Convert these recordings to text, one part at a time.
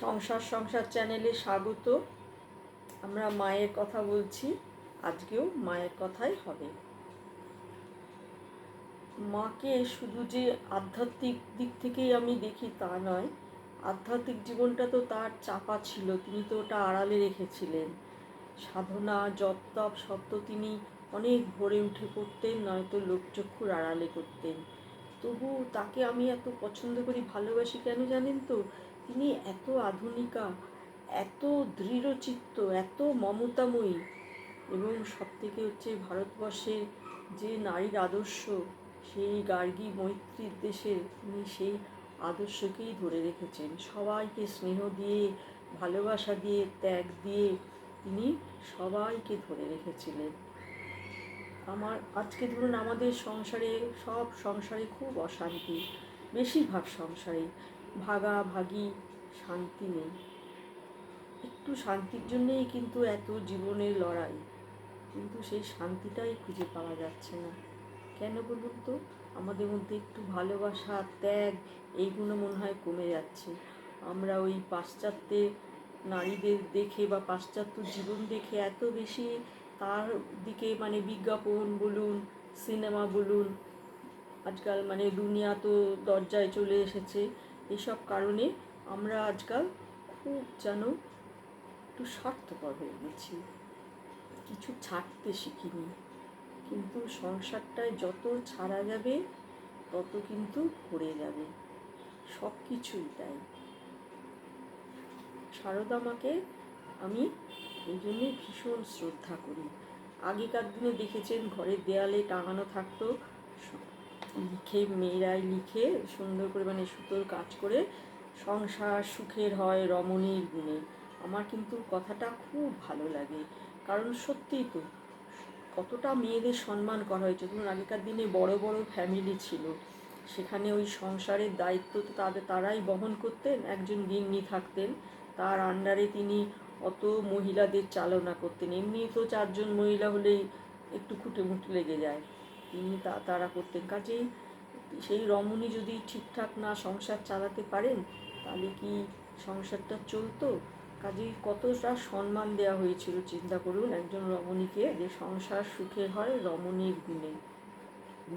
সংসার সংসার চ্যানেলে স্বাগত। আমরা মায়ের কথা বলছি, আজকেও মায়ের কথাই হবে। মাকে শুধু যে আধ্যাত্মিক দিক থেকেই আমি দেখি তা নয়, আধ্যাত্মিক জীবনটা তো তার চাপা ছিল, তিনি তো ওটা আড়ালে রেখেছিলেন। সাধনা জপ তপ তো তিনি অনেক ভোরে উঠে করতেন নয়তো লোকচক্ষুর আড়ালে করতেন। তবু তাকে আমি এত পছন্দ করি, ভালোবাসি কেন জানেন তো? তিনি এত আধুনিকা, এত দৃঢ়চিত্ত, এত মমতাময়ী এবং সব থেকে হচ্ছে ভারতবর্ষের যে নারীর আদর্শ, সেই গার্গী মৈত্রীর দেশে তিনি সেই আদর্শকেই ধরে রেখেছেন। সবাইকে স্নেহ দিয়ে, ভালোবাসা দিয়ে, ত্যাগ দিয়ে তিনি সবাইকে ধরে রেখেছিলেন। আমার আজকে ধরুন আমাদের সংসারে, সব সংসারে খুব অশান্তি, বেশিরভাগ সংসারে ভাগাভাগি, শান্তি নেই। একটু শান্তির জন্যেই কিন্তু এত জীবনের লড়াই, কিন্তু সেই শান্তিটাই খুঁজে পাওয়া যাচ্ছে না। কেন বলুন তো? আমাদের মধ্যে একটু ভালোবাসা, ত্যাগ, এইগুলো মনে হয় কমে যাচ্ছে। আমরা ওই পাশ্চাত্যে নারীদের দেখে বা পাশ্চাত্য জীবন দেখে এত বেশি তার দিকে মানে বিজ্ঞাপন বলুন, সিনেমা বলুন, আজকাল মানে দুনিয়া তো দরজায় চলে এসেছে। এসব কারণে আমরা আজকাল খুব যেন একটু স্বার্থপর হয়ে গেছি। কিছু ছাড়তে শিখিনি। কিন্তু সংসারটায় যত ছাড়া যাবে, তত কিন্তু ভরে যাবে। সব কিছুই তাই। সারদা মাকে আমি এই জন্যে ভীষণ শ্রদ্ধা করি। আগেকার দিনে দেখেছেন ঘরের দেয়ালে টাঙানো থাকতো। লিখে, মেয়েরাই লিখে সুন্দর করে মানে সুতোর কাজ করে সংসার সুখের হয় রমণীর গুণে। আমার কিন্তু কথাটা খুব ভালো লাগে। কারণ সত্যিই তো, কতটা মেয়েদের সম্মান করা হয়েছে। ধরুন, আগেকার দিনে বড় বড় ফ্যামিলি ছিল। সেখানে ওই সংসারের দায়িত্ব তো তাদের, তারাই বহন করতেন, একজন গিন্নি থাকতেন। তার আন্ডারে তিনি অত মহিলাদের চালনা করতেন। এমনি তো চারজন মহিলা হলেই একটু খুঁটে মুটে লেগে যায়। তিনি তা, তারা করতেন। কাজেই সেই রমণী যদি ঠিকঠাক না সংসার চালাতে পারেন, তাহলে কি সংসারটা চলতো? কাজেই কতটা সম্মান দেওয়া হয়েছিল, চিন্তা করুন। একজন রমণীকে যে সংসার সুখে হয়, রমণীর গুণে।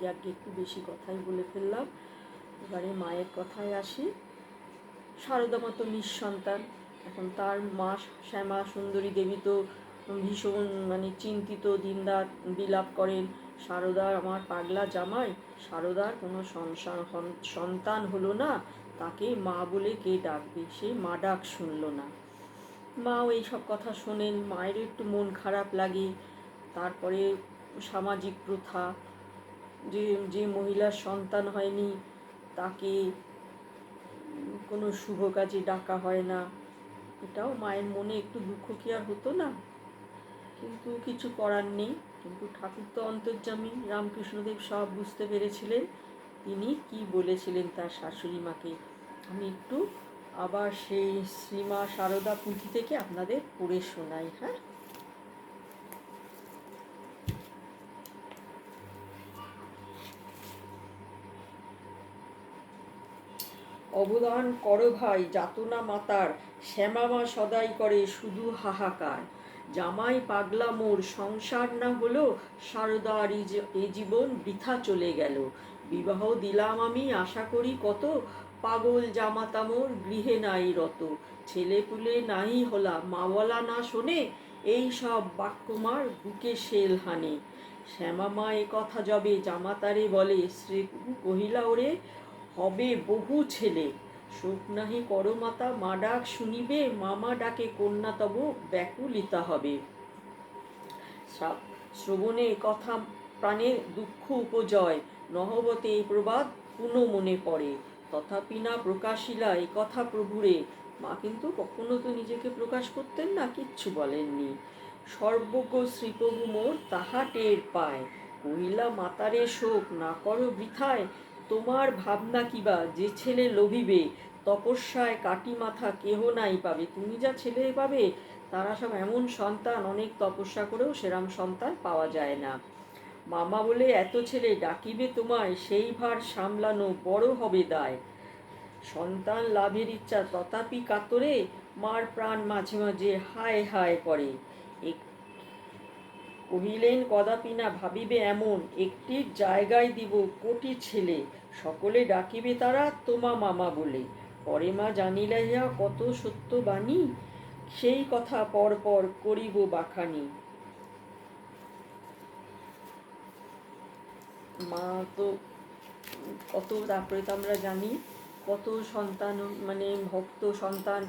যাকে একটু বেশি কথাই বলে ফেললাম। এবারে মায়ের কথায় আসি। শারদা মতো নিঃসন্তান। এখন তার মা শ্যামা সুন্দরী দেবী তো ভীষণ মানে চিন্তিত দিনরাত বিলাপ করেন। শারদার আমার পাগলা জামাই, সারদার কোনো সন্তান হলো না, তাকে মা বলে কে ডাকবে? সে মা ডাক শুনল না। মাও এইসব কথা শোনেন, মায়ের একটু মন খারাপ লাগে। তারপরে সামাজিক প্রথা, যে যে মহিলার সন্তান হয়নি, তাকে কোনো শুভ কাজে ডাকা হয় না। এটাও মায়ের মনে একটু দুঃখ কি আর হতো না? কিন্তু কিছু করার নেই। কিন্তু ঠাকুর তো অন্তর্যামী, রামকৃষ্ণদেব সব বুঝতে পেরেছিলেন। তিনি কি বলেছিলেন তার শাশুড়ি মাকে? আমি একটু আবার সেই শ্রীমা সারদা পুঁথি থেকে আপনাদের পড়ে শোনাই হ্যাঁ? অবদান করো ভাই, যাতনা মাতার শ্যামামা সদাই করে শুধু হাহাকার। জামাই পাগলা মোর সংসার না হলো সারদার এ জীবন বৃথা চলে গেল। বিবাহ দিলাম আমি, আশা করি কত? পাগল জামাতা মোর, গৃহে নাই রত। ছেলে পুলে নাই হলা, মাওয়ালা না শোনে, এই সব বাক্যমার বুকে শেল হানে। শ্যামামা এ কথা যবে জামাতারে বলে শ্রী কহিলা ওরে, হবে বহু ছেলে। শোক নাহি করমাতা মা ডাক শুনিবে, মামা ডাকে কন্যা তব ব্যাকুলিতা হবে। শ্রবণে কথা প্রাণের দুঃখ উপজয়, নহবতে এই প্রবাদ পুনঃ মনে পড়ে। তথাপি না প্রকাশিলা এই কথা প্রভুরে। মা কিন্তু কখনো তো নিজেকে প্রকাশ করতেন না, কিচ্ছু বলেননি। সর্বজ্ঞ শ্রীপ্রভু মোর তাহা টের পায়। কহিলা, মাতারে শোক না করো বৃথায় তোমার ভাবনা কিবা যে ছেলে লোভিবে, তপস্যায় কাটি মাথা কেহ নাই পাবে। তুমি যা ছেলে পাবে, তারা সব এমন সন্তান, অনেক তপস্যা করেও সেরাম সন্তান পাওয়া যায় না। মামা বলে, এত ছেলে ডাকিবে তোমায়, সেই ভার সামলানো বড় হবে দায়। সন্তান লাভের ইচ্ছা তথাপি কাতরে, মার প্রাণ মাঝে মাঝে হায় হায় করে। এক- কহিলেন কদাপি না ভাবিবে এমন, একটি জায়গায় দিব কোটি ছেলে, সকলে ডাকিবে তারা তোমা মামা বলে। পরে মা জানিলে কত সত্য বাণী, সেই কথা পর পর করিব বাখানি। মা তো কত, তারপরে তো আমরা জানি, কত সন্তান মানে ভক্ত সন্তান,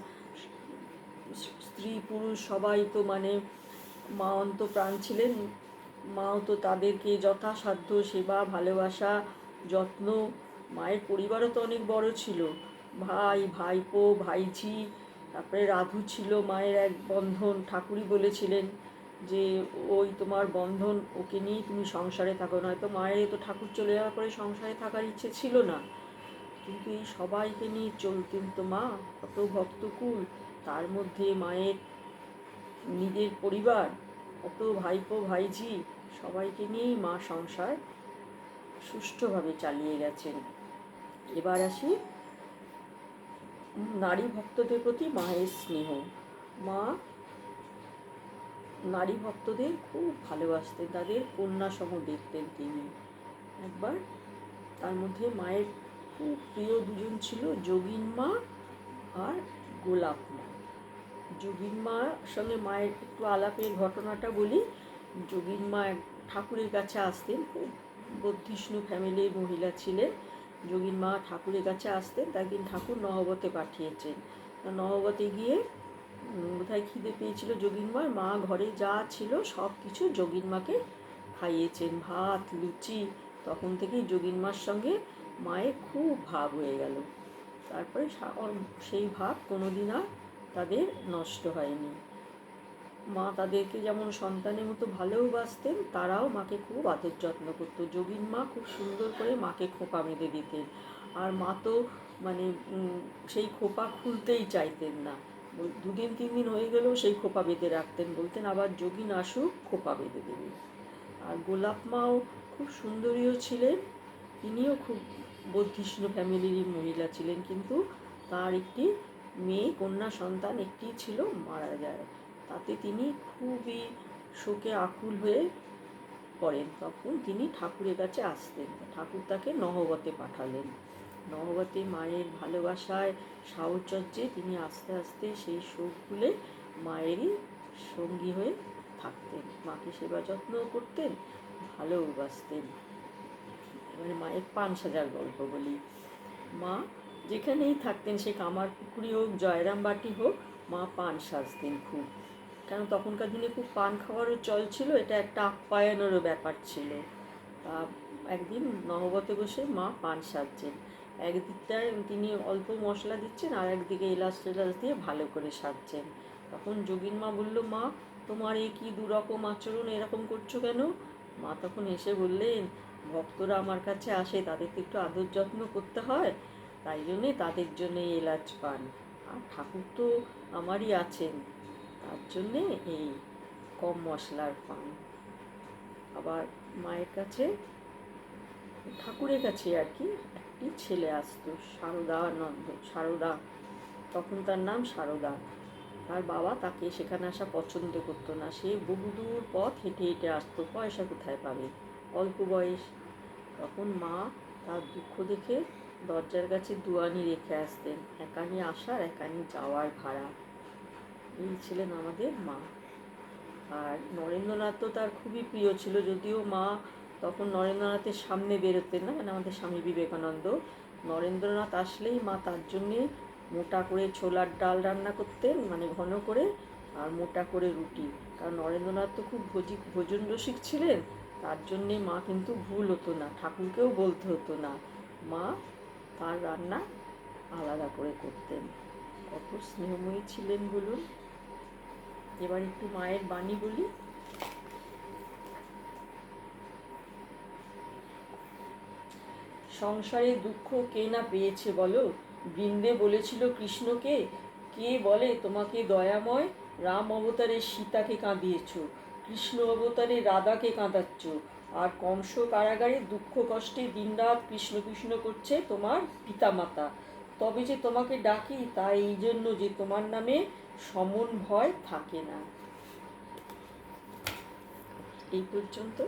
স্ত্রী, পুরুষ, সবাই তো মানে মা অন্ত প্রাণ ছিলেন। মাও তো তাদেরকে যথাসাধ্য সেবা, ভালোবাসা, যত্ন। মায়ের পরিবারও তো অনেক বড় ছিল। ভাই, ভাইপো, ভাইঝি, তারপরে রাধু ছিল মায়ের এক বন্ধন। ঠাকুরই বলেছিলেন যে, ওই তোমার বন্ধন ওকে নিয়েই তুমি সংসারে থাকো। নয়তো মায়ের তো ঠাকুর চলে যাওয়ার পরে সংসারে থাকার ইচ্ছে ছিল না। কিন্তু এই সবাইকে নিয়ে চলতেন তো মা, কত ভক্তকুল। তার মধ্যে মায়ের নিজের পরিবার, কত ভাইপো, ভাইঝি সবাইকে নিয়েই মা সংসার সুষ্ঠুভাবে চালিয়ে গেছেন। এবার আসি নারী ভক্তদের প্রতি মায়ের স্নেহ। মা নারী ভক্তদের খুব ভালোবাসতেন, তাদের কন্যা সম দেখতেন তিনি। একবার তার মধ্যে মায়ের খুব প্রিয় দুজন ছিল যোগিন মা আর গোলাপ মা। যোগিন মার সঙ্গে মায়ের একটু আলাপের ঘটনাটা বলি। যোগিন মা ঠাকুরের কাছে আসতেন, খুব বদ্ধিষ্ণু ফ্যামিলির মহিলা ছিলেন। যোগিন মা ঠাকুরের কাছে আসতেন একদিন ঠাকুর নহবতে পাঠিয়েছেন। নহবতে গিয়ে বোধহয় খিদে পেয়েছিল যোগিন মার, মা ঘরে যা ছিল সব কিছু যোগিন মাকে খাইয়েছেন। ভাত, লুচি, তখন থেকেই যোগিন মার সঙ্গে মায়ের খুব ভাব হয়ে গেল। তারপরে সেই ভাব কোনোদিন আর তাদের নষ্ট হয়নি। মা তাদেরকে যেমন সন্তানের মতো ভালোবাসতেন তারাও মাকে খুব আদর যত্ন করতো। যোগিন মা খুব সুন্দর করে মাকে খোপা বেঁধে দিতেন। আর মা তো মানে সেই খোপা খুলতেই চাইতেন না। দুদিন তিন দিন হয়ে গেলেও সেই খোপা বেঁধে রাখতেন। বলতেন, আবার যোগিন আসুক, খোপা বেঁধে দেবে। আর গোলাপ মাও খুব সুন্দরীও ছিলেন। তিনিও খুব বর্ধিষ্ণু ফ্যামিলির মহিলা ছিলেন, কিন্তু তার একটি মেয়ে, কন্যা, সন্তান একটি ছিল, মারা যায়। তাতে তিনি খুবই শোকে আকুল হয়ে পড়েন। তখন তিনি ঠাকুরের কাছে আসতেন। ঠাকুর তাকে নহবতে পাঠালেন। নহবতে মায়ের ভালোবাসায়, সাহচর্যে তিনি আস্তে আস্তে সেই শোক ভুলে মায়েরই সঙ্গী হয়ে থাকতেন। মাকে সেবা যত্ন করতেন ভালোবাসতেন এবারে মায়ের পান সাজার গল্প বলি। মা যেখানেই থাকতেন সে কামারপুকুরি হোক, জয়রামবাটি হোক, মা পান সাজতেন খুব। কারণ তখনকার দিনে খুব পান খাওয়ারও চল ছিল, এটা একটা আপ্যায়নেরও ব্যাপার ছিল। তা একদিন নহবতে বসে মা পান সাজছেন। একদিকটায় তিনি অল্প মশলা দিচ্ছেন, আর একদিকে এলাচ টেলাচ দিয়ে ভালো করে সাজছেন। তখন যোগিন মা বলল, মা, তোমার এই কি দুরকম আচরণ, এরকম করছ কেন? মা তখন এসে বললেন, ভক্তরা আমার কাছে আসে, তাদের তো একটু আদর যত্ন করতে হয়। তাই জন্যে তাদের জন্য এলাচ পান। আর ঠাকুর তো আমারই আছেন, তার জন্যে এই কম মশলার পান। আবার মায়ের কাছে, ঠাকুরের কাছে আর কি, একটি ছেলে আসতো, সারদা নন্দ, সারদা, তখন তার নাম সারদা। তার বাবা তাকে সেখানে আসা পছন্দ করতো না, সে বহুদূর পথ হেঁটে হেঁটে আসতো, পয়সা কোথায় পাবে? অল্প বয়স। তখন মা তার দুঃখ দেখে দরজার কাছে দুয়ানি রেখে আসতেন। একানি আসার, একানি যাওয়ার ভাড়া। এই ছিলেন আমাদের মা। আর নরেন্দ্রনাথ তো তার খুবই প্রিয় ছিল, যদিও মা তখন নরেন্দ্রনাথের সামনে বেরোতেন না মানে আমাদের স্বামী বিবেকানন্দ। নরেন্দ্রনাথ আসলেই মা তার জন্যে মোটা করে ছোলার ডাল রান্না করতেন মানে ঘন করে, আর মোটা করে রুটি। কারণ নরেন্দ্রনাথ তো খুব ভোজি ভোজন রসিক ছিলেন, তার জন্যে মা কিন্তু ভুল হতো না, ঠাকুরকেও বলতে হতো না। মা তার রান্না আলাদা করে করতেন। কত স্নেহময়ী ছিলেন বলুন। এবার একটু মায়ের বাণী বলি। সংসারে দুঃখ কে না পেয়েছে বলো? বৃন্দে বলেছিল কৃষ্ণকে, কে বলে তোমাকে দয়াময়? রাম অবতারে সীতাকে কাঁদিয়েছ। কৃষ্ণ অবতারে রাধাকে কাঁদাচ্ছ। আর কংস কারাগারে দুঃখ কষ্টে দিনরাত কৃষ্ণ কৃষ্ণ করছে তোমার পিতামাতা। তবে যে তোমাকে ডাকি তা এই জন্য যে তোমার নামে সমন ভয় থাকে না। এই পর্যন্ত।